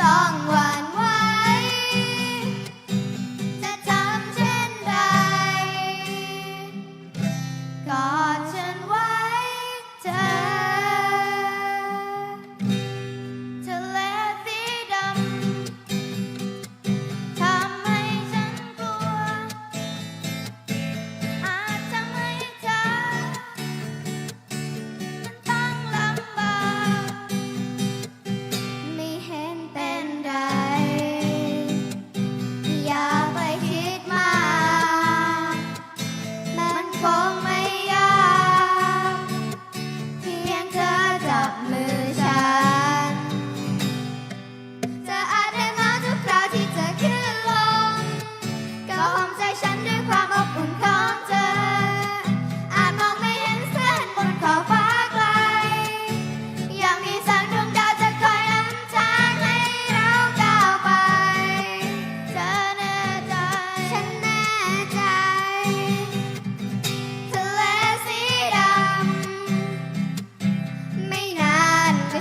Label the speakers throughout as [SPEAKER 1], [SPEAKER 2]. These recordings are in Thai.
[SPEAKER 1] tang.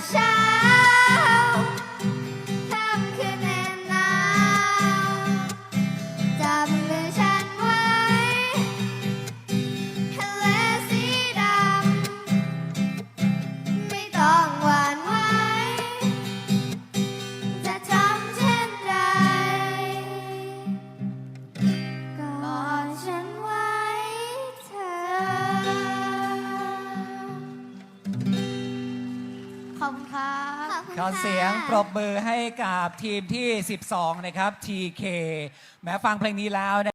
[SPEAKER 1] shine. คุณครับ
[SPEAKER 2] ขอบคุณ
[SPEAKER 3] ขอ
[SPEAKER 2] ค่ะ
[SPEAKER 3] เสียงปรบมือให้กับทีมที่ 12 นะครับ TK แม้ฟังเพลงนี้แล้วนะ